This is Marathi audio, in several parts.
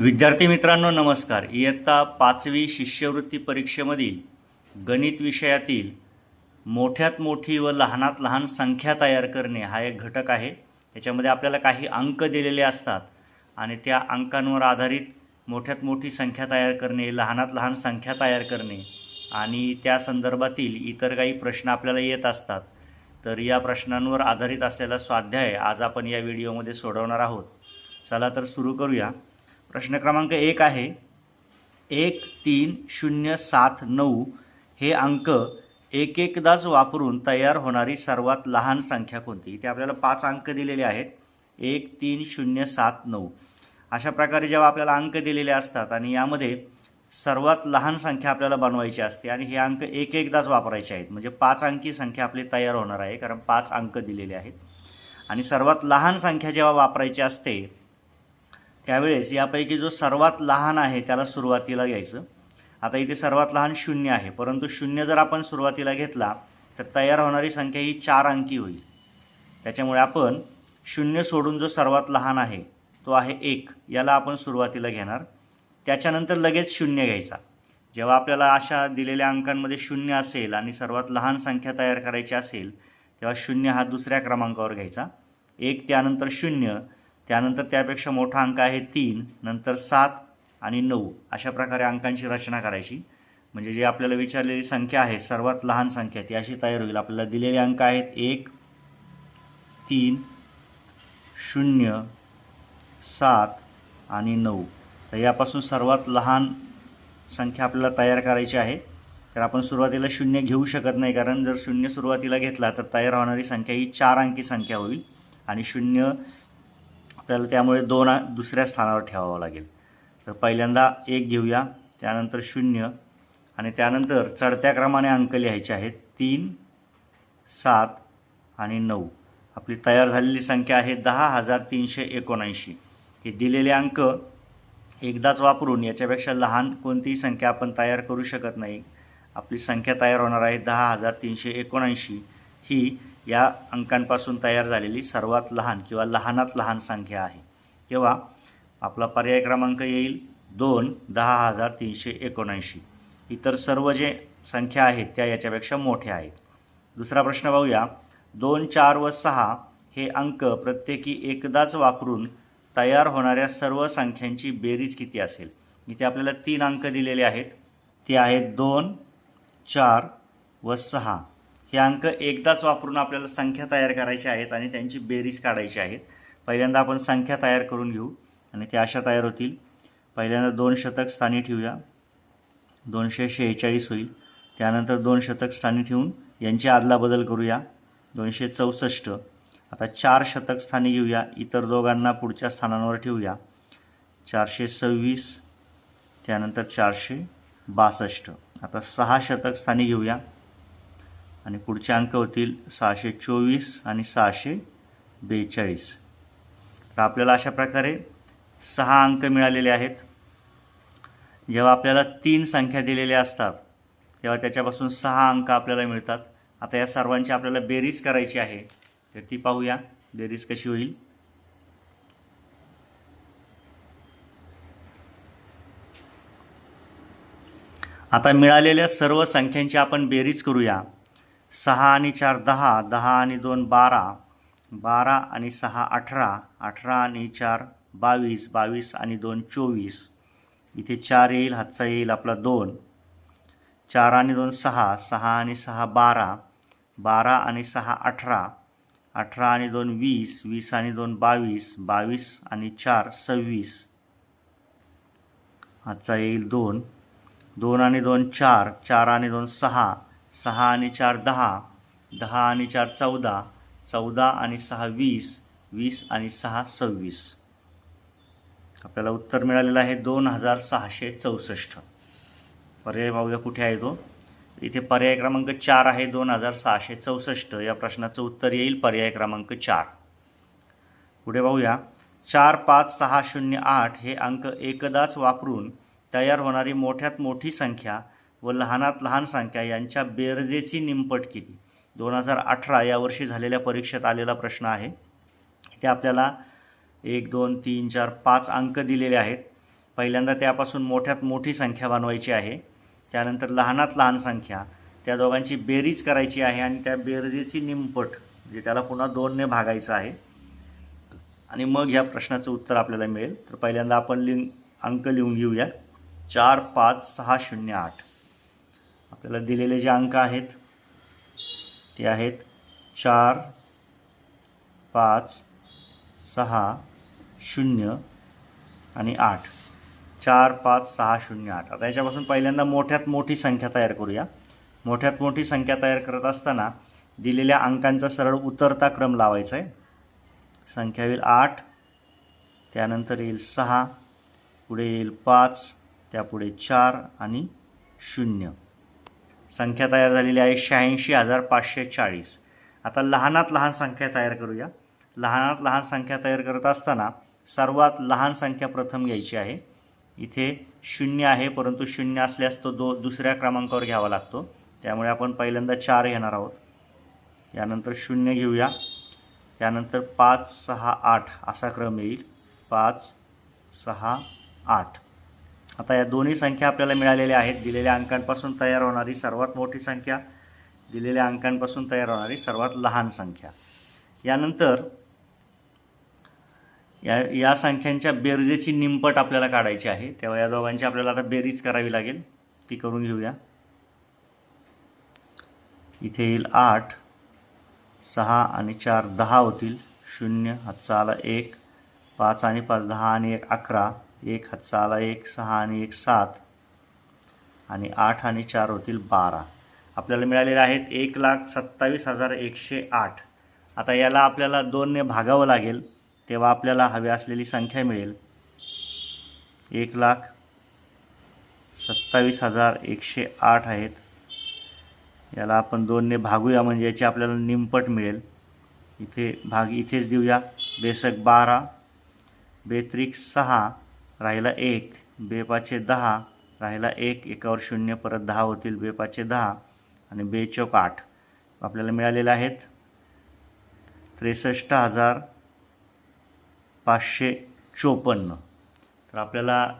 विद्यार्थी मित्रांनो नमस्कार. इयत्ता पाचवी शिष्यवृत्ती परीक्षेमधील गणित विषयातील मोठ्यात मोठी व लहानात लहान संख्या तयार करणे हा एक घटक आहे. त्याच्यामध्ये आपल्याला काही अंक दिलेले असतात आणि त्या अंकांवर आधारित मोठ्यात मोठी संख्या तयार करणे लहानात लहान संख्या तयार करणे आणि त्या संदर्भातील इतर काही प्रश्न आपल्याला येत असतात. तर या प्रश्नांवर आधारित असलेला स्वाध्याय आज आपण या व्हिडिओमध्ये सोडवणार आहोत. चला तर सुरू करूया. प्रश्न क्रमांक एक आहे. एक तीन शून्य सात नऊ हे अंक एक एकदाच वापरून तयार होणारी सर्वात लहान संख्या कोणती? इथे आपल्याला पाच अंक दिलेले आहेत. एक तीन शून्य सात नऊ. अशा प्रकारे जेव्हा आपल्याला अंक दिलेले असतात आणि यामध्ये सर्वात लहान संख्या आपल्याला बनवायची असते आणि हे अंक एक एकदाच वापरायचे आहेत. म्हणजे पाच अंकी संख्या आपली तयार होणार आहे कारण पाच अंक दिलेले आहेत. आणि सर्वात लहान संख्या जेव्हा वापरायची असते त्यावेळेस यापैकी जो सर्वात लहान आहे त्याला सुरुवातीला घ्यायचं. आता इथे सर्वात लहान शून्य आहे. परंतु शून्य जर आपण सुरुवातीला घेतला तर तयार होणारी संख्या ही चार अंकी होईल. त्याच्यामुळे आपण शून्य सोडून जो सर्वात लहान आहे तो आहे एक. याला आपण सुरुवातीला घेणार. त्याच्यानंतर लगेच शून्य घ्यायचा. जेव्हा आपल्याला अशा दिलेल्या अंकांमध्ये शून्य असेल आणि सर्वात लहान संख्या तयार करायची असेल तेव्हा शून्य हा दुसऱ्या क्रमांकावर घ्यायचा. एक त्यानंतर शून्य त्यानंतर त्यापेक्षा मोठा अंक आहे तीन नंतर सात आणि नऊ अशा प्रकारे अंकांची रचना करायची. म्हणजे जे आपल्याला विचारलेली संख्या आहे सर्वात लहान संख्या ती अशी तयार होईल. आपल्याला दिलेले अंक आहेत एक तीन शून्य सात आणि नऊ. तर यापासून सर्वात लहान संख्या आपल्याला तयार करायची आहे. तर आपण सुरुवातीला शून्य घेऊ शकत नाही कारण जर शून्य सुरुवातीला घेतला तर तयार होणारी संख्या ही चार अंकी संख्या होईल. आणि शून्य आपल्याला त्यामुळे दोन दुसऱ्या स्थानावर ठेवावं लागेल. तर पहिल्यांदा एक घेऊया त्यानंतर शून्य आणि त्यानंतर चढत्या क्रमाने अंक लिहायचे आहेत तीन सात आणि नऊ. आपली तयार झालेली संख्या आहे दहा हजार तीनशे एकोणऐंशी. हे दिलेले अंक एकदाच वापरून याच्यापेक्षा लहान कोणतीही संख्या आपण तयार करू शकत नाही. आपली संख्या तयार होणार आहे दहा हजार तीनशे एकोणऐंशी. ही या अंकांपासून तयार झालेली सर्वात लहान किंवा लहानात लहान संख्या आहे. तेव्हा आपला पर्याय क्रमांक येईल दोन दहा हजार तीनशे एकोणऐंशी. इतर सर्व जे संख्या आहेत त्या याच्यापेक्षा मोठ्या आहेत. दुसरा प्रश्न पाहूया. दोन चार व सहा हे अंक प्रत्येकी एकदाच वापरून तयार होणाऱ्या सर्व संख्यांची बेरीज किती असेल? इथे आपल्याला तीन अंक दिलेले आहेत. ते आहेत दोन चार व सहा. हे अंक एकदाच वापरून आपल्याला संख्या तयार करायच्या आहेत आणि त्यांची बेरीज काढायची आहेत. पहिल्यांदा आपण संख्या तयार करून घेऊ आणि त्या अशा तयार होतील. पहिल्यांदा दोन शतक स्थानी ठेवूया. दोनशे शेहेचाळीस होईल. त्यानंतर दोन शतक स्थानी ठेवून यांची आदलाबदल करूया. दोनशे चौसष्ट. आता चार शतक स्थानी घेऊया. इतर दोघांना पुढच्या स्थानांवर ठेवूया. चारशे सव्वीस. त्यानंतर चारशे बासष्ट. आता सहा शतक स्थानी घेऊया. आणि पुढचे अंक होतील सहाशे चोवीस आणि सहाशे बेचाळीस. तर आपल्याला अशा प्रकारे सहा अंक मिळालेले आहेत. जेव्हा आपल्याला तीन संख्या दिलेल्या असतात तेव्हा त्याच्यापासून सहा अंक आपल्याला मिळतात. आता या सर्वांची आपल्याला बेरीज करायची आहे तर ती पाहूया. बेरीज कशी होईल? आता मिळालेल्या सर्व संख्यांची आपण बेरीज करूया. सहा आणि चार दहा दहा आणि दोन बारा बारा आणि सहा अठरा अठरा आणि चार बावीस बावीस आणि दोन चोवीस. इथे चार येईल हातचा येईल आपला दोन. चार आणि दोन सहा सहा आणि सहा बारा बारा आणि सहा अठरा अठरा आणि दोन वीस वीस आणि दोन बावीस बावीस आणि चार सव्वीस. हातचा येईल दोन. दोन आणि दोन चार चार आणि दोन सहा सहा आणि चार दहा दहा आणि चार चौदा चौदा आणि सहा वीस वीस आणि सहा सव्वीस. आपल्याला उत्तर मिळालेलं आहे दोन हजार सहाशे चौसष्ट. पर्याय पाहूया कुठे आहे तो? इथे पर्याय क्रमांक चार आहे दोन हजार सहाशे चौसष्ट. या प्रश्नाचं उत्तर येईल पर्याय क्रमांक चार. पुढे पाहूया चार पाच सहा शून्य आठ हे अंक एकदाच वापरून तयार होणारी मोठ्यात मोठी संख्या व लहानात लहान संख्या यांच्या बेरजेची निमपट किती दोन हजार अठरा या वर्षी झालेल्या परीक्षेत आलेला प्रश्न आहे. इथे आपल्याला एक दोन तीन चार पाच अंक दिलेले आहेत. पहिल्यांदा त्यापासून मोठ्यात मोठी संख्या बनवायची आहे. त्यानंतर लहानात लहान संख्या त्या दोघांची बेरीज करायची आहे आणि त्या बेरजेची निमपट म्हणजे त्याला पुन्हा दोनने भागायचं आहे. आणि मग ह्या प्रश्नाचं उत्तर आपल्याला मिळेल. तर पहिल्यांदा आपण लिंग अंक लिहून घेऊया चार पाच सहा शून्य आठ. आपल्याला दिलेले जे अंक आहेत ते आहेत चार पाच सहा शून्य आणि आठ. चार पाच सहा शून्य आठ. आता याच्यापासून पहिल्यांदा मोठ्यात मोठी संख्या तयार करूया. मोठ्यात मोठी संख्या तयार करत असताना दिलेल्या अंकांचा सरळ उतरता क्रम लावायचा आहे संख्या येईल आठ त्यानंतर येईल सहा पुढे येईल पाच त्यापुढे चार आणि शून्य. संख्या तयार झालेली आहे शहाऐंशी हजार पाचशे चाळीस. आता लहानात लहान संख्या तयार करूया. लहानात लहान संख्या तयार करत असताना सर्वात लहान संख्या प्रथम घ्यायची आहे. इथे शून्य आहे परंतु शून्य असल्यास तो दो दुसऱ्या क्रमांकावर घ्यावा लागतो. त्यामुळे आपण पहिल्यांदा चार घेणार आहोत. यानंतर शून्य घेऊया. त्यानंतर पाच सहा आठ असा क्रम येईल. पाच सहा आठ. आता या दोन्ही संख्या आपल्याला मिळालेल्या आहेत. दिलेल्या अंकांपासून तयार होणारी सर्वात मोठी संख्या दिलेल्या अंकांपासून तयार होणारी सर्वात लहान संख्या. यानंतर या या संख्यांच्या बेरजेची निंपट आपल्याला काढायची आहे. तेव्हा या दोघांची आपल्याला आता बेरीज करावी लागेल. ती करून घेऊया. इथे येईल आठ सहा आणि चार दहा होतील. शून्य हातचा आला एक पाच आणि पाच दहा आणि एक अकरा. एक हातचा आला एक सहा आणि एक सात. आणि आठ आणि चार होतील बारा. आपल्याला मिळालेले आहेत एक लाख सत्तावीस हजार एकशे आठ. आता याला आपल्याला दोनने भागावं लागेल. तेव्हा आपल्याला हवी असलेली संख्या मिळेल. एक लाख सत्तावीस हजार एकशे आठ आहेत. याला आपण दोनने भागूया म्हणजे याची आपल्याला निमपट मिळेल. इथे भाग इथेच देऊया. बेसक बारा बेत्रिक सहा राहिला एक बेपाचे दहा राहिला एक एकावर शून्य परत दहा होतील बेपाचे दहा आणि बेचोक आठ. आपल्याला मिळालेले आहेत त्रेसष्ट हजार पाचशे चोपन्न. तर आपल्याला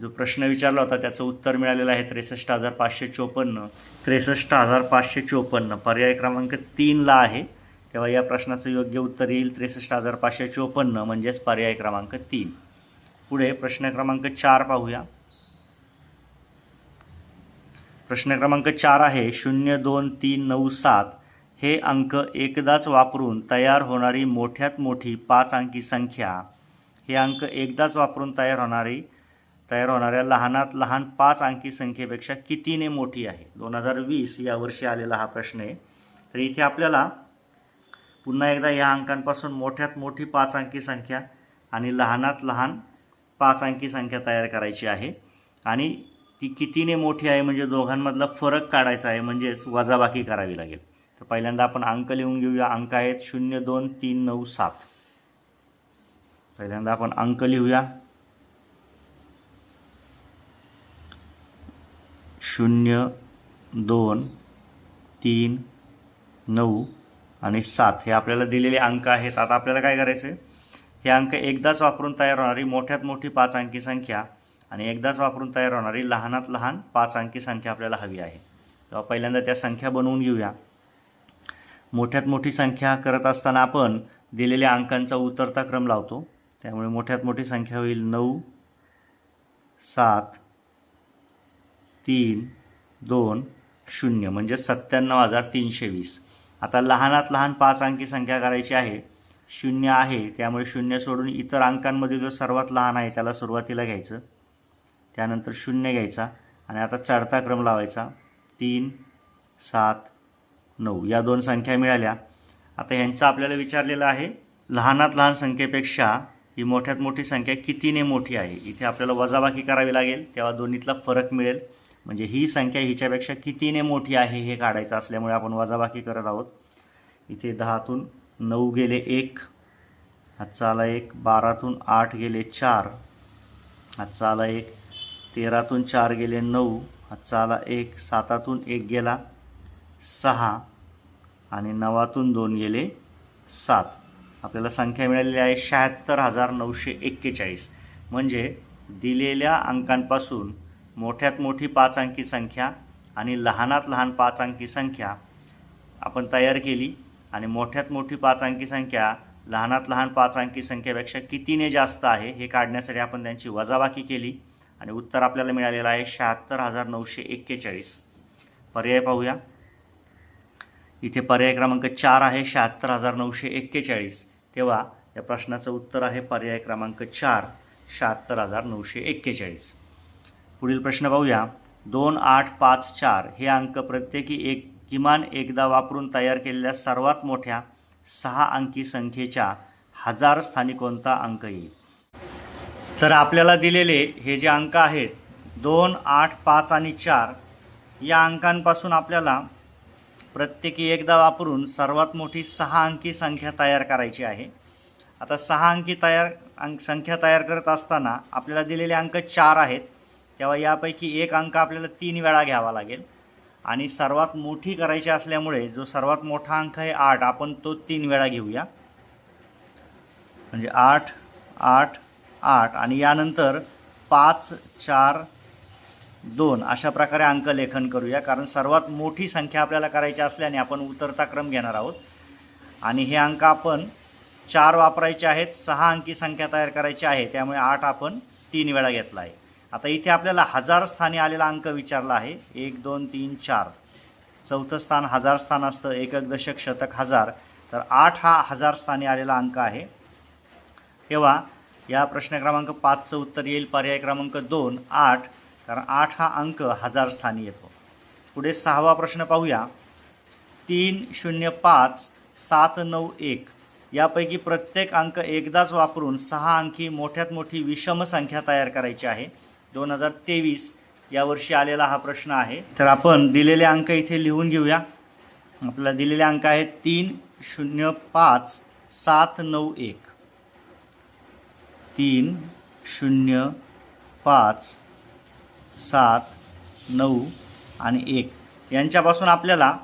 जो प्रश्न विचारला होता त्याचं उत्तर मिळालेलं आहे त्रेसष्ट हजार पाचशे चोपन्न. त्रेसष्ट हजार पाचशे चोपन्न पर्याय क्रमांक तीनला आहे. तेव्हा या प्रश्नाचं योग्य उत्तर येईल त्रेसष्ट हजार पाचशे चोपन्न म्हणजेच पर्याय क्रमांक तीन. पुढे प्रश्न क्रमांक चार पाहूया. प्रश्न क्रमांक चार आहे शून्य दोन तीन नऊ सात. हे अंक एकदाच वापरून तयार होणारी मोठ्यात मोठी पाच अंकी संख्या. हे अंक एकदाच वापरून तयार होणारी तयार होणाऱ्या लहानात लहान पाच अंकी संख्येपेक्षा कितीने मोठी आहे? दोन हजार वीस या वर्षी आलेला हा प्रश्न आहे. तर इथे आपल्याला पुन्हा एकदा या अंकांपासून मोठ्यात मोठी पाच अंकी संख्या आणि लहानात लहान पाच अंकी संख्या तयार करायची आहे. आणि ती कितीने मोठी आहे म्हणजे दोघांमधला फरक काढायचा आहे म्हणजेच वजाबाकी करावी लागेल. तर पहिल्यांदा आपण अंक लिहून घेऊया. अंक आहेत शून्य दोन तीन नऊ सात. पहिल्यांदा आपण अंक लिहूया. शून्य दोन तीन नऊ आणि सात हे आपल्याला दिलेले अंक आहेत. आता आपल्याला काय करायचं आहे हे अंक एकदाच वापरून तयार होणारी मोठ्यात मोठी पाच अंकी संख्या आणि एकदाच वापरून तयार होणारी लहानात लहान पाच अंकी संख्या आपल्याला हवी आहे. तेव्हा पहिल्यांदा त्या संख्या बनवून घेऊया. मोठ्यात मोठी संख्या करत असताना आपण दिलेल्या अंकांचा उतरता क्रम लावतो. त्यामुळे मोठ्यात मोठी संख्या होईल नऊ सात तीन दोन शून्य म्हणजे सत्त्याण्णव हजार तीनशे वीस. आता लहानात लहान पाच अंकी संख्या करायची आहे. शून्य आहे त्यामुळे शून्य सोडून इतर अंकांमध्ये जो सर्वात लहान आहे त्याला सुरुवातीला घ्यायचं. त्यानंतर शून्य घ्यायचा आणि आता चढता क्रम लावायचा. तीन सात नऊ. या दोन संख्या मिळाल्या. आता ह्यांचा आपल्याला विचारलेलं आहे लहानात लहान संख्येपेक्षा ही मोठ्यात मोठी संख्या कितीने मोठी आहे? इथे आपल्याला वजाबाकी करावी लागेल तेव्हा दोन्हीतला फरक मिळेल. म्हणजे ही संख्या हिच्यापेक्षा कितीने मोठी आहे हे काढायचं असल्यामुळे आपण वजाबाकी करत आहोत. इथे दहातून नऊ गेले एक हातचा आला एक बारातून आठ गेले चार हातचा आला एक तेरातून चार गेले नऊ हातचा आला एक सातातून एक गेला सहा आणि नवातून दोन गेले सात. आपल्याला संख्या मिळालेली आहे शहात्तर हजार नऊशे एक्केचाळीस. म्हणजे दिलेल्या अंकांपासून मोठ्यात मोठी पाच अंकी संख्या आणि लहानात लहान पाच अंकी संख्या आपण तयार केली. आणि मोठ्यात मोठी पाच अंकी संख्या लहानात लहान पाच अंकी संख्येपेक्षा कितीने जास्त आहे हे काढण्यासाठी आपण त्यांची वजाबाकी केली. आणि उत्तर आपल्याला मिळालेलं आहे शहात्तर हजार नऊशे एक्केचाळीस. पर्याय पाहूया. इथे पर्याय क्रमांक चार आहे शहात्तर हजार नऊशे एक्केचाळीस. तेव्हा या प्रश्नाचं उत्तर आहे पर्याय क्रमांक चार शहात्तर हजार नऊशे एक्केचाळीस. पुढील प्रश्न पाहूया. दोन आठ पाच चार हे अंक प्रत्येकी एक किमान एकदा वापरून तयार केलेल्या सर्वात मोठ्या सहा अंकी संख्येच्या हजार स्थानी कोणता अंक येईल तर आपल्याला दिलेले हे जे अंक आहेत दोन आठ पाच आणि चार या अंकांपासून आपल्याला प्रत्येकी एकदा वापरून सर्वात मोठी सहा अंकी संख्या तयार करायची आहे. आता सहा अंकी तयार अंक संख्या तयार करत असताना आपल्याला दिलेले अंक चार आहेत. तेव्हा यापैकी एक अंक आपल्याला तीन वेळा घ्यावा लागेल. आणि सर्वात मोठी करायची असल्यामुळे जो सर्वात मोठा अंक आहे आठ आपण तो तीन वेळा घेऊया. म्हणजे आठ आठ आठ आणि यानंतर पाच चार दोन अशा प्रकारे अंक लेखन करूया. कारण सर्वात मोठी संख्या आपल्याला करायची असल्याने आपण उतरता क्रम घेणार आहोत. आणि हे अंक आपण चार वापरायचे आहेत सहा अंकी संख्या तयार करायची आहे त्यामुळे आठ आपण तीन वेळा घेतला आहे. आता इथे आपल्याला हजार स्थानी आलेला अंक विचारला आहे. एक दोन तीन चार. चौथं स्थान हजार स्थान असतं. एकक दशक शतक हजार. तर आठ हा हजार स्थानी आलेला अंक आहे. तेव्हा या प्रश्न क्रमांक पाचचं उत्तर येईल. पर्याय क्रमांक दोन आठ. कारण आठ हा अंक हजार स्थानी येतो. पुढे सहावा प्रश्न पाहूया. तीन शून्य पाच सात नऊ एक. यापैकी प्रत्येक अंक एकदाच वापरून सहा अंकी मोठ्यात मोठी विषम संख्या तयार करायची आहे. दोन हजार तेवीस यावर्षी आलेला हा प्रश्न आहे. तर आपण दिलेले अंक इथे लिहून घेऊया. आपल्याला दिलेले अंक आहेत तीन शून्य पाच सात नऊ एक. तीन शून्य पाच सात नऊ आणि एक. यांच्यापासून आपल्याला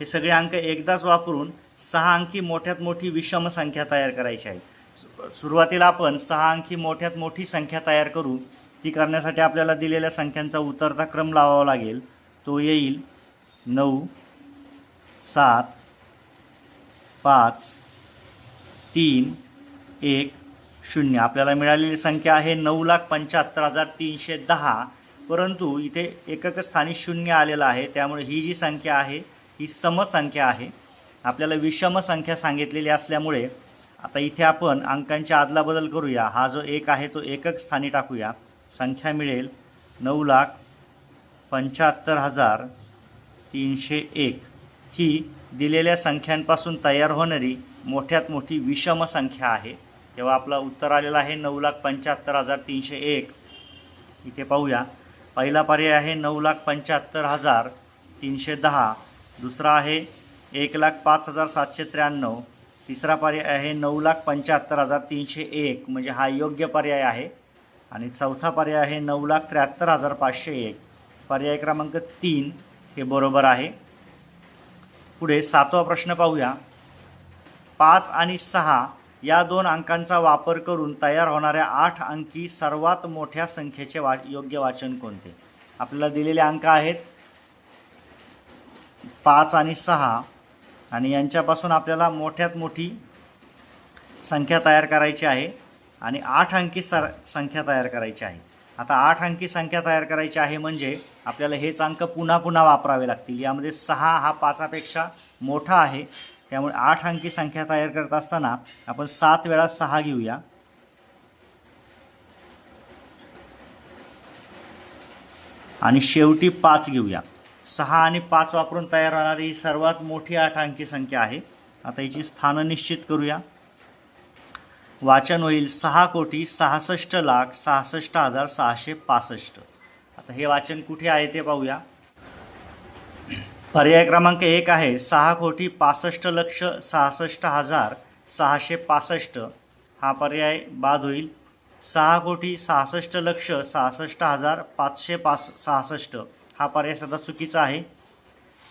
हे सगळे अंक एकदाच वापरून सहा अंकी मोठ्यात मोठी विषम संख्या तयार करायची आहे. सुरुवातीला आपण सहा अंकी मोठ्यात मोठी संख्या तयार करू ती करण्यासाठी आपल्याला दिलेल्या संख्यांचा उतरता क्रम लावावा लागेल. तो येईल नऊ सात पाच तीन एक शून्य. आपल्याला मिळालेली संख्या आहे नऊ लाख पंच्याहत्तर हजार तीनशे दहा. परंतु इथे एकक स्थानी शून्य आलेलं आहे. त्यामुळे ही जी संख्या आहे ही समसंख्या आहे. आपल्याला विषम संख्या सांगितलेली असल्यामुळे आता इथे आपण अंकांची अदलाबदल करूया. हा जो एक आहे तो एकक स्थानी टाकूया. संख्या मिळेल नऊ लाख पंच्याहत्तर हजार तीनशे एक. ही दिलेल्या संख्यांपासून तयार होणारी मोठ्यात मोठी विषम संख्या आहे. तेव्हा आपलं उत्तर आलेलं आहे नऊ लाख पंच्याहत्तर हजार तीनशे एक. इथे पाहूया. पहिला पर्याय आहे नऊ लाख पंच्याहत्तर हजार तीनशे दहा. दुसरा आहे एक लाख पाच हजार सातशे त्र्याण्णव. तिसरा पर्याय आहे नऊ लाख पंच्याहत्तर हजार तीनशे एक. म्हणजे हा योग्य पर्याय आहे. आणि चौथा पर्याय आहे नऊ लाख त्र्याहत्तर हजार पाचशे एक. पर्याय क्रमांक तीन हे बरोबर आहे. पुढे सातवा प्रश्न पाहूया. पाच आणि सहा या दोन अंकांचा वापर करून तयार होणाऱ्या आठ अंकी सर्वात मोठ्या संख्येचे वा योग्य वाचन कोणते? आपल्याला दिलेले अंक आहेत. पाच आणि सहा. आणि यांच्यापासून आपल्याला मोठ्यात मोठी संख्या तयार करायची आहे. आणि आठ अंकी सर संख्या तयार करायची आहे. आता आठ अंकी संख्या तयार करायची आहे म्हणजे आपल्याला हेच अंक पुन्हा पुन्हा वापरावे लागतील. यामध्ये सहा हा पाचापेक्षा मोठा आहे. त्यामुळे आठ अंकी संख्या तयार करत असताना आपण सात वेळा सहा घेऊया. आणि शेवटी पाच घेऊया. सहा आणि पाच वापरून तयार होणारी ही सर्वात मोठी आठ अंकी संख्या आहे. आता हिची स्थानं निश्चित करूया. वाचन होईल सहा कोटी सहासष्ट लाख सहासष्ट हजार सहाशे पासष्ट. आता हे वाचन कुठे आहे ते पाहूया. पर्याय क्रमांक एक आहे सहा कोटी पासष्ट लक्ष सहासष्ट हजार सहाशे पासष्ट. हा पर्याय बाद होईल. सहा कोटी सहासष्ट लक्ष सहासष्ट हजार पाचशे पास सहासष्ट. हा पर्याय सध्या चुकीचा आहे.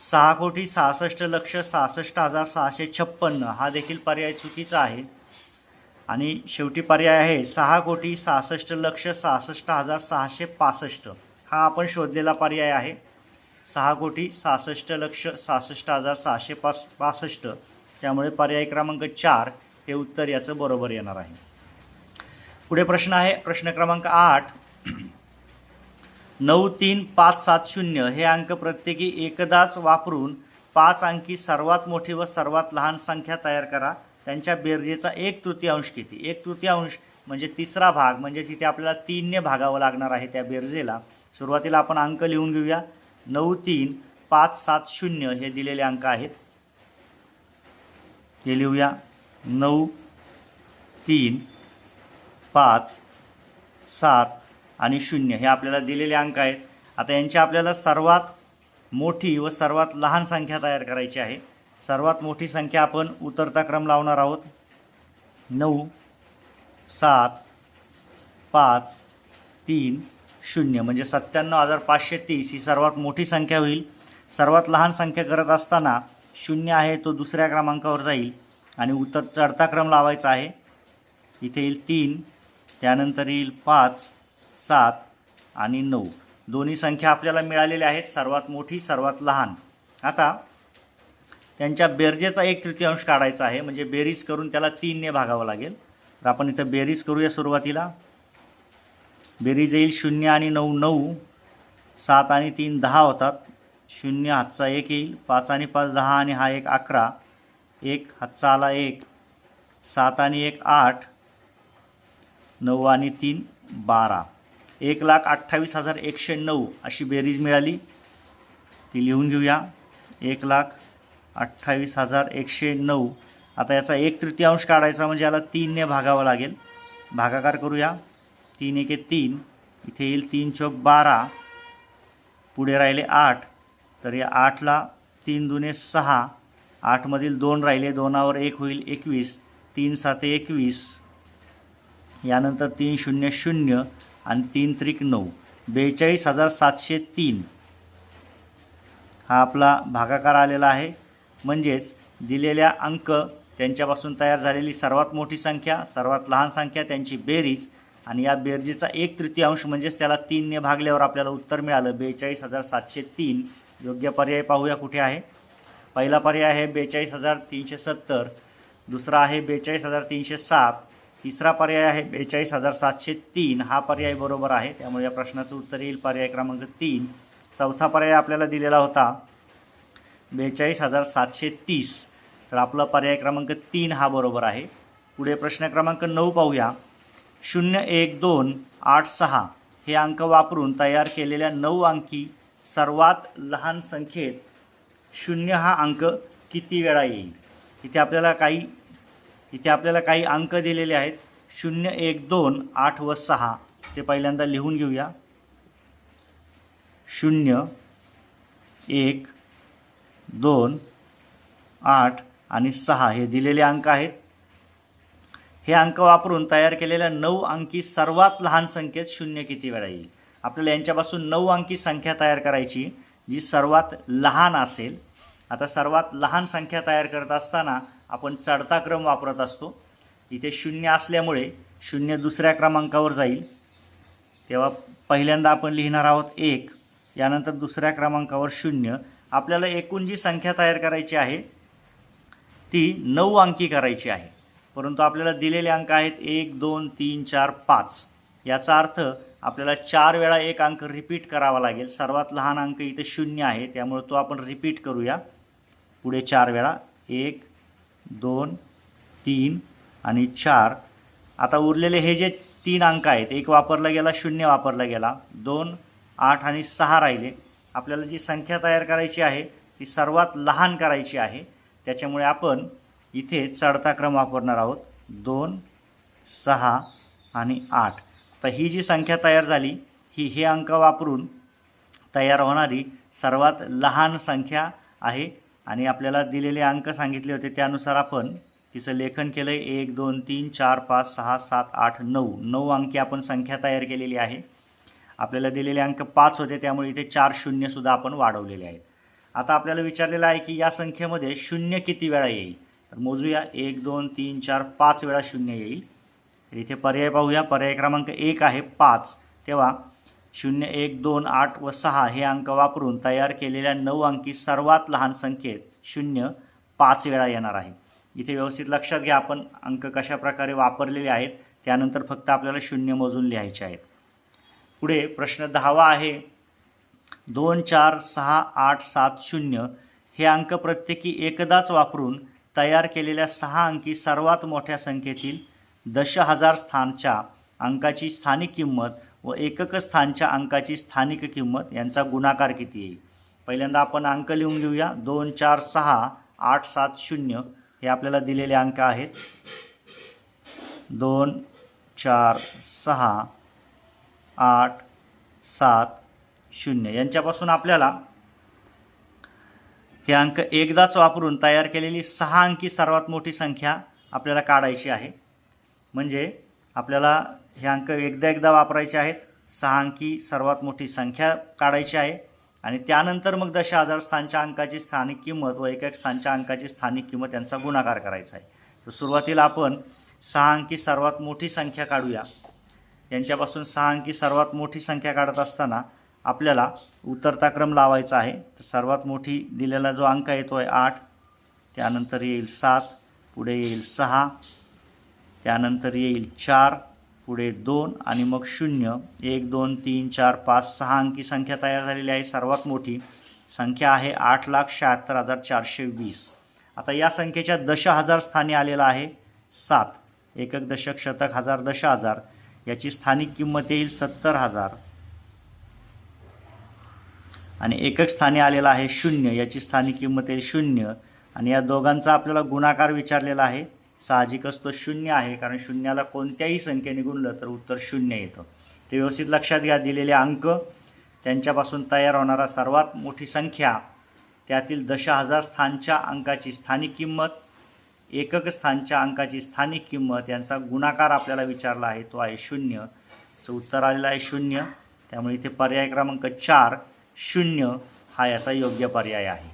सहा कोटी सहासष्ट लक्ष सहासष्ट हजार सहाशे छप्पन्न. हा देखील पर्याय चुकीचा आहे. आणि शेवटी पर्याय आहे सहा कोटी सहासष्ट लक्ष सहासष्ट हजार सहाशे पासष्ट. हा आपण शोधलेला पर्याय आहे. सहा कोटी सहासष्ट लक्ष सहासष्ट हजार सहाशे पास पासष्ट. त्यामुळे पर्याय क्रमांक चार हे उत्तर याचं बरोबर येणार आहे. पुढे प्रश्न आहे. प्रश्न क्रमांक आठ. नऊ तीन पाच सात शून्य हे अंक प्रत्येकी एकदाच वापरून पाच अंकी सर्वात मोठी व सर्वात लहान संख्या तयार करा. त्यांच्या बेरजेचा एक तृतीयांश किती? एक तृतीयांश म्हणजे तिसरा भाग म्हणजेच इथे आपल्याला तीनने भागावं लागणार आहे त्या बेरजेला. सुरुवातीला आपण अंक लिहून घेऊया. नऊ तीन पाच सात शून्य हे दिलेले अंक आहेत. ते लिहूया. नऊ तीन पाच सात आणि शून्य हे आपल्याला दिलेले अंक आहेत. आता यांची आपल्याला सर्वात मोठी व सर्वात लहान संख्या तयार करायची आहे. सर्वात मोठी संख्या आपण उतरता क्रम लावणार आहोत. नऊ सात पाच तीन शून्य. म्हणजे सत्त्याण्णव हजार पाचशे तीस ही सर्वात मोठी संख्या होईल. सर्वात लहान संख्या करत असताना शून्य आहे तो दुसऱ्या क्रमांकावर जाईल आणि उतर चढता क्रम लावायचा आहे. इथे येईल तीन त्यानंतर येईल पाच सात आणि नऊ. दोन्ही संख्या आपल्याला मिळालेल्या आहेत सर्वात मोठी सर्वात लहान. आता त्यांच्या बेरजेचा एक तृतीयांश काढायचा आहे. म्हणजे बेरीज करून त्याला तीनने भागावं लागेल. तर आपण इथं बेरीज करूया सुरुवातीला. बेरीज येईल शून्य आणि नऊ नऊ. सात आणि तीन दहा होतात. शून्य हातचा एक येईल. पाच आणि पाच दहा आणि हा एक अकरा. एक हातचा आला एक. सात आणि एक आठ. नऊ आणि तीन बारा. एक लाख अठ्ठावीस हजार एकशे नऊ अशी बेरीज मिळाली. ती लिहून घेऊया. एक लाख अठ्ठावीस हजार एकशे नऊ. आता याचा एक तृतीयांश काढायचा म्हणजे याला तीनने भागावं लागेल. भागाकार करूया. तीन एके तीन. इथे येईल तीन चौक बारा. पुढे राहिले आठ. तर या आठला तीन दुने सहा. आठमधील दोन राहिले दोनावर एक होईल एकवीस. तीन साते एकवीस. यानंतर तीन शून्य शून्य आणि तीन त्रिक नऊ. बेचाळीस हजार सातशे तीन. हा आपला भागाकार आलेला आहे. म्हणजेच दिलेल्या अंक त्यांच्यापासून तयार झालेली सर्वात मोठी संख्या सर्वात लहान संख्या त्यांची बेरीज आणि या बेरजेचा एक तृतीयांश म्हणजेच त्याला तीनने भागल्यावर आपल्याला उत्तर मिळालं. बेचाळीस हजार सातशे तीन. योग्य पर्याय पाहूया कुठे आहे? पहिला पर्याय आहे बेचाळीस हजार तीनशे सत्तर. दुसरा आहे बेचाळीस हजार तीनशे सात. तिसरा पर्याय आहे बेचाळीस हजार सातशे तीन. हा पर्याय बरोबर आहे. त्यामुळे या प्रश्नाचं उत्तर येईल. पर्याय क्रमांक तीन. चौथा पर्याय आपल्याला दिलेला होता. बेचाळीस हजार सातशे तीस. तर आपला पर्याय क्रमांक तीन हा बरोबर आहे. पुढे प्रश्न क्रमांक नऊ पाहूया. शून्य एक दोन आठ सहा हे अंक वापरून तयार केलेल्या नऊ अंकी सर्वात लहान संख्येत शून्य हा अंक किती वेळा येईल? इथे आपल्याला काही इथे आपल्याला काही अंक दिलेले आहेत. शून्य एक दोन आठ व सहा. ते पहिल्यांदा लिहून घेऊया. शून्य एक दोन आठ आणि सहा हे दिलेले अंक आहेत. हे अंक वापरून तयार केलेल्या नऊ अंकी सर्वात लहान संख्येत शून्य किती वेळा येईल? आपल्याला यांच्यापासून नऊ अंकी संख्या तयार करायची जी सर्वात लहान असेल. आता सर्वात लहान संख्या तयार करत असताना आपण चढता क्रम वापरत असतो. इथे शून्य असल्यामुळे शून्य दुसऱ्या क्रमांकावर जाईल. तेव्हा पहिल्यांदा आपण लिहिणार आहोत एक यानंतर दुसऱ्या क्रमांकावर शून्य आपल्याला एकूण जी संख्या तयार करायची आहे ती नऊ अंकी करायची आहे. परंतु आपल्याला दिलेले अंक आहेत एक दोन तीन चार पाच. याचा अर्थ आपल्याला चार वेळा एक अंक रिपीट करावा लागेल. सर्वात लहान अंक इथे शून्य आहे त्यामुळे तो आपण रिपीट करूया. पुढे चार वेळा एक दोन तीन आणि चार. आता उरलेले हे जे तीन अंक आहेत एक वापरला गेला शून्य वापरला गेला. दोन आठ आणि सहा राहिले. आपल्याला जी संख्या तयार करायची आहे ती सर्वात लहान करायची आहे. त्याच्यामुळे आपण इथे चढता क्रम वापरणार आहोत. दोन सहा आणि आठ. तर ही जी संख्या तयार झाली ही हे अंक वापरून तयार होणारी सर्वात लहान संख्या आहे. आणि आपल्याला दिलेले अंक सांगितले होते त्यानुसार आपण तिचं लेखन केलं आहे एक दोन तीन चार पाच सहा सात आठ नऊ. नऊ अंकी आपण संख्या तयार केलेली आहे. आपल्याला दिलेले अंक पाच होते त्यामुळे इथे चार शून्यसुद्धा आपण वाढवलेले आहेत. आता आपल्याला विचारलेलं आहे की या संख्येमध्ये शून्य किती वेळा येईल? तर मोजूया. एक दोन तीन चार पाच वेळा शून्य येईल. तर इथे पर्याय पाहूया. पर्याय क्रमांक एक आहे पाच. तेव्हा शून्य एक दोन आठ व सहा हे अंक वापरून तयार केलेल्या नऊ अंकी सर्वात लहान संख्येत शून्य पाच वेळा येणार आहे. इथे व्यवस्थित लक्षात घ्या. आपण अंक कशा प्रकारे वापरलेले आहेत त्यानंतर फक्त आपल्याला शून्य मोजून लिहायचे आहेत. पुढे प्रश्न दहावा आहे. दोन चार सहा आठ सात शून्य हे अंक प्रत्येकी एकदाच वापरून तयार केलेल्या सहा अंकी सर्वात मोठ्या संख्येतील दश हजार स्थानच्या अंकाची स्थानिक किंमत व एकक स्थानच्या अंकाची स्थानिक किंमत यांचा गुणाकार किती येईल? पहिल्यांदा आपण अंक लिहून घेऊया. दोन चार सहा आठ सात शून्य हे आपल्याला दिलेले अंक आहेत. दोन चार सहा आठ सात शून्य. यांच्यापासून आपल्याला हे अंक एकदाच वापरून तयार केलेली सहा अंकी सर्वात मोठी संख्या आपल्याला काढायची आहे. म्हणजे आपल्याला हे अंक एकदा एकदा वापरायचे आहेत. सहा अंकी सर्वात मोठी संख्या काढायची आहे. आणि त्यानंतर मग दशा हजार स्थानच्या अंकाची स्थानिक किंमत व एक एक स्थानच्या अंकाची स्थानिक किंमत यांचा गुणाकार करायचा आहे. तर सुरुवातीला आपण सहा अंकी सर्वात मोठी संख्या काढूया. यांच्यापासून सहा अंकी सर्वात मोठी संख्या काढत असताना आपल्याला उतरता क्रम लावायचा आहे. तर सर्वात मोठी दिलेला जो अंक येतो आहे आठ. त्यानंतर येईल सात पुढे येईल सहा त्यानंतर येईल चार पुढे दोन आणि मग शून्य. एक दोन तीन चार पाच सहा अंकी संख्या तयार झालेली आहे. सर्वात मोठी संख्या आहे आठ लाख शहात्तर हजार चारशे वीस. आता या संख्येच्या दश हजार स्थानी आलेला आहे सात. एकक दशक शतक हजार दश हजार. याची स्थानिक किंमत येईल सत्तर हजार. आणि एकक स्थानी आलेला आहे शून्य याची स्थानिक किंमत येईल शून्य. आणि या दोघांचा आपल्याला गुणाकार विचारलेला आहे. साहजिकच तो शून्य आहे कारण शून्याला कोणत्याही संख्येने गुणलं तर उत्तर शून्य येतं. ते व्यवस्थित लक्षात घ्या दिलेले अंक. त्यांच्यापासून तयार होणारा सर्वात मोठी संख्या त्यातील दश हजार स्थानच्या अंकाची स्थानिक किंमत. एकक स्थानच्या अंकाची स्थानिक किंमत यांचा गुणाकार आपल्याला विचारला आहे तो आहे शून्य. चं उत्तर आलेलं आहे शून्य. त्यामुळे इथे पर्याय क्रमांक चार शून्य हा याचा योग्य पर्याय आहे.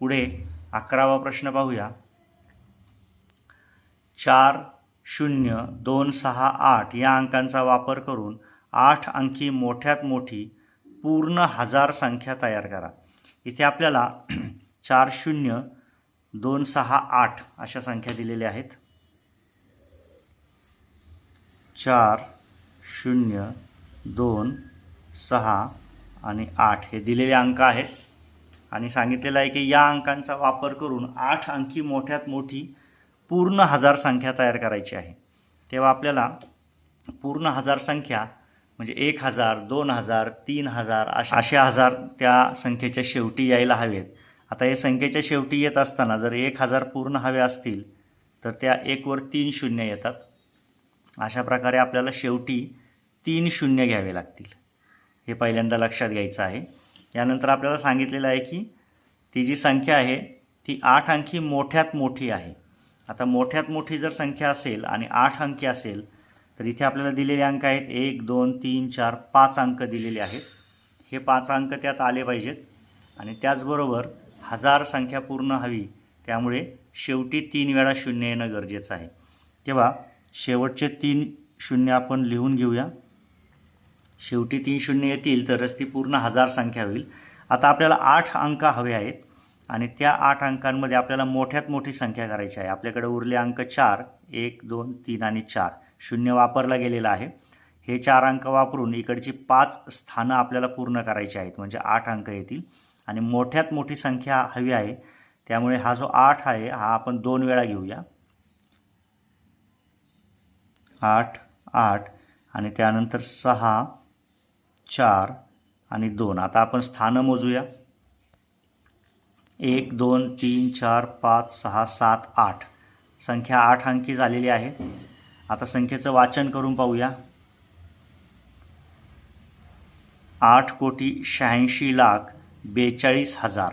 पुढे अकरावा प्रश्न पाहूया. चार शून्य दोन सहा आठ या अंकांचा वापर करून आठ अंकी मोठ्यात मोठी पूर्ण हजार संख्या तयार करा. इथे आपल्याला चार शून्य दोन सहा आठ अशा संख्या दिलेल्या आहेत. चार शून्य दोन सहा आणि आठ हे दिलेले अंक आहेत. आणि सांगितलेलं आहे की या अंकांचा वापर करून आठ अंकी मोठ्यात मोठी पूर्ण हजार संख्या तयार करायची आहे. तेव्हा आपल्याला पूर्ण हजार संख्या म्हणजे एक हजार दोन हजार तीन हजार अशा असे हजार त्या संख्येच्या शेवटी यायला हवेत. आता हे संख्येच्या शेवटी येत असताना जर एक हजार पूर्ण हवे असतील तर त्या एकवर तीन शून्य येतात. अशा प्रकारे आपल्याला शेवटी तीन शून्य घ्यावे लागतील. हे पहिल्यांदा लक्षात घ्यायचं आहे. यानंतर आपल्याला सांगितलेलं आहे की ती जी संख्या आहे ती आठ अंकी मोठ्यात मोठी आहे. आता मोठ्यात मोठी जर संख्या असेल आणि आठ अंकी असेल तर इथे आपल्याला दिलेले अंक आहेत एक दोन तीन चार पाच अंक दिलेले आहेत. हे पाच अंक त्यात आले पाहिजेत. आणि त्याचबरोबर हजार संख्या पूर्ण हवी. त्यामुळे शेवटी तीन वेळा शून्य येणं गरजेचं आहे. तेव्हा शेवटचे तीन शून्य आपण लिहून घेऊया. शेवटी तीन शून्य येतील तरच ती पूर्ण हजार संख्या होईल. आता आपल्याला आठ अंक हवे आहेत आणि त्या आठ अंकांमध्ये आपल्याला मोठ्यात मोठी संख्या करायची आहे. आपल्याकडे उरले अंक चार एक दोन तीन आणि चार. शून्य वापरला गेलेला आहे. हे चार अंक वापरून इकडची पाच स्थानं आपल्याला पूर्ण करायची आहेत. म्हणजे आठ अंक येतील. आणि मोठ्यात मोठी संख्या हवी आहे. त्यामुळे हा जो आठ आहे हा आपण दोन वेळा घेऊया. आठ आठ आणि त्यानंतर सहा चार आणि दोन. आता आपण स्थानं मोजूया. एक दोन तीन चार पाच सहा सात आठ. संख्या आठ अंकी झालेली आहे. आता संख्येचं वाचन करून पाहूया. आठ कोटी शहाऐंशी लाख बेचाळीस हजार.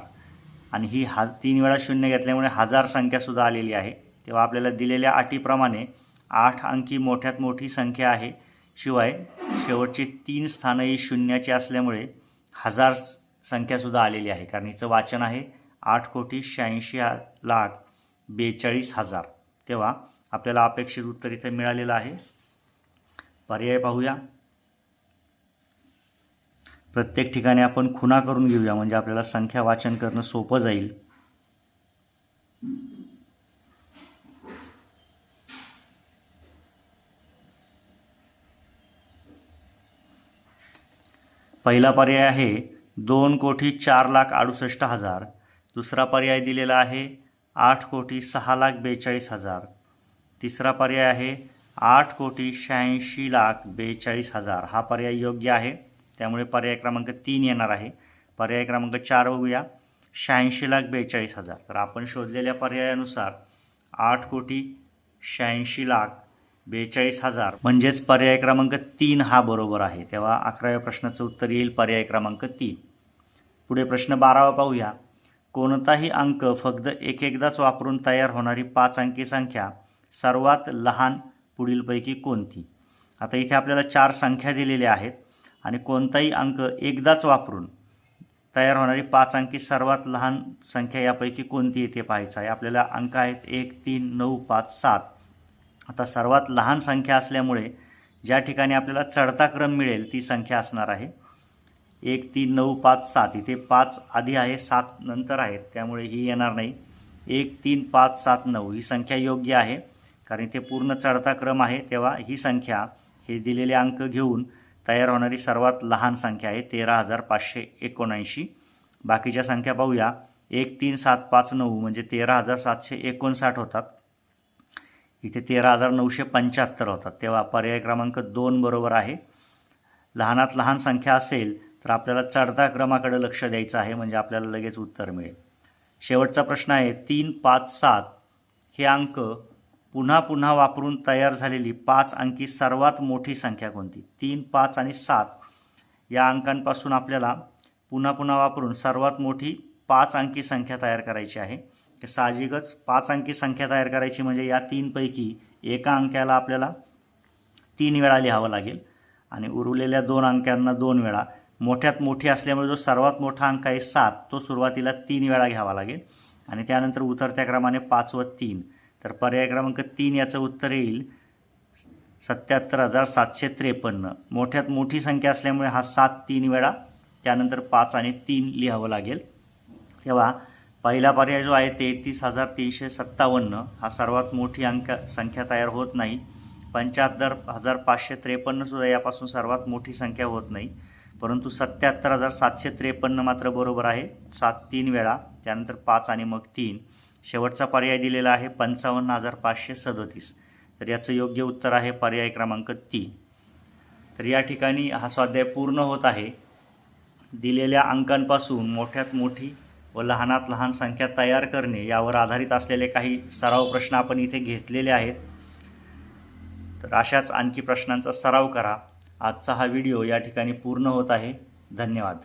आणि ही हा तीन वेळा शून्य घेतल्यामुळे हजार संख्यासुद्धा आलेली आहे. तेव्हा आपल्याला दिलेल्या अटीप्रमाणे आठ अंकी मोठ्यात मोठी संख्या आहे. शिवाय शेवटची तीन स्थानं ही शून्याची असल्यामुळे हजार संख्यासुद्धा आलेली आहे. कारण हिचं वाचन आहे आठ कोटी शहाऐंशी लाख बेचाळीस हजार. तेव्हा आपल्याला अपेक्षित उत्तर इथे मिळालेलं आहे. पर्याय पाहूया. प्रत्येक ठिकाणी आपण खुणा करून घेऊया म्हणजे आपल्याला संख्या वाचन करणं सोपं जाईल. पहिला पर्याय आहे दोन कोटी चार लाख अडुसष्ट हजार. दुसरा पर्याय दिलेला आहे आठ कोटी सहा लाख बेचाळीस हजार. तिसरा पर्याय आहे आठ कोटी शहाऐंशी लाख बेचाळीस हजार. हा पर्याय योग्य आहे? त्यामुळे पर्याय क्रमांक तीन येणार आहे. पर्याय क्रमांक चार बघूया. शहाऐंशी लाख बेचाळीस हजार. तर आपण शोधलेल्या पर्यायानुसार आठ कोटी शहाऐंशी लाख बेचाळीस हजार म्हणजेच पर्याय क्रमांक तीन हा बरोबर आहे. तेव्हा अकराव्या प्रश्नाचं उत्तर येईल पर्याय क्रमांक तीन. पुढे प्रश्न बारावा पाहूया. कोणताही अंक फक्त एक एकदाच वापरून तयार होणारी पाच अंकी संख्या सर्वात लहान पुढीलपैकी कोणती? आता इथे आपल्याला चार संख्या दिलेल्या आहेत. आणि कोणताही अंक एकदाच वापरून तयार होणारी पाच अंकी सर्वात लहान संख्या यापैकी कोणती येते पाहायचं आहे? आपल्याला अंक आहेत एक तीन नऊ पाच सात. आता सर्वात लहान संख्या असल्यामुळे ज्या ठिकाणी आपल्याला चढता क्रम मिळेल ती संख्या असणार आहे. एक तीन नऊ पाच सात. इथे पाच आधी आहे सात नंतर आहेत. त्यामुळे ही येणार नाही. एक तीन पाच सात नऊ. ही संख्या योग्य आहे. कारण इथे पूर्ण चढता क्रम आहे तेव्हा ही संख्या हे दिलेले अंक घेऊन तयार होणारी सर्वात लहान संख्या आहे तेरा हजार पाचशे एकोणऐंशी. बाकीच्या संख्या पाहूया. एक तीन सात पाच नऊ म्हणजे तेरा हजार सातशे एकोणसाठ होतात. इथे तेरा हजार नऊशे पंच्याहत्तर होतात. तेव्हा पर्याय क्रमांक दोन बरोबर आहे. लहानात लहान संख्या असेल तर आपल्याला चढता क्रमाकडे लक्ष द्यायचं आहे म्हणजे आपल्याला लगेच उत्तर मिळेल. शेवटचा प्रश्न आहे. तीन पाच सात हे अंक पुन्हा पुन्हा वापरून तयार झालेली पाच अंकी सर्वात मोठी संख्या कोणती? तीन पाच आणि सात. या अंकांपासून आपल्याला पुन्हा पुन्हा वापरून सर्वात मोठी पाच अंकी संख्या तयार करायची आहे. साहजिकच पाच अंकी संख्या तयार करायची म्हणजे या तीनपैकी एका अंक्याला आपल्याला तीन वेळा लिहावं लागेल. आणि उरलेल्या दोन अंक्यांना दोन वेळा. मोठ्यात मोठी असल्यामुळे जो सर्वात मोठा अंक आहे सात तो सुरुवातीला तीन वेळा घ्यावा लागेल. आणि त्यानंतर उतरत्या क्रमाने पाच व तीन. तर पर्याय क्रमांक तीन याचं उत्तर येईल. सत्याहत्तर हजार सातशे त्रेपन्न. मोठ्यात मोठी संख्या असल्यामुळे हा सात तीन वेळा त्यानंतर पाच आणि तीन लिहावं लागेल. तेव्हा पहिला पर्याय जो आहे तेहतीस हजार तीनशे सत्तावन्न. हा सर्वात मोठी अंक संख्या तयार होत नाही. पंच्याहत्तर हजार पाचशे त्रेपन्नसुद्धा यापासून सर्वात मोठी संख्या होत नाही. परंतु सत्याहत्तर हजार सातशे त्रेपन्न मात्र बरोबर आहे. सात तीन वेळा त्यानंतर पाच आणि मग तीन. शेवटचा पर्याय दिलेला आहे पंचावन्न हजार पाचशे सदोतीस. तर याचं योग्य उत्तर आहे पर्याय क्रमांक तीन. तर या ठिकाणी हा स्वाध्याय पूर्ण होत आहे. दिलेल्या अंकांपासून मोठ्यात मोठी व लहानात लहान संख्या तयार करणे यावर आधारित असलेले काही सराव प्रश्न आपण इथे घेतलेले आहेत. तर अशाच आणखी प्रश्नांचा सराव करा. आजचा हा व्हिडिओ या ठिकाणी पूर्ण होत आहे. धन्यवाद.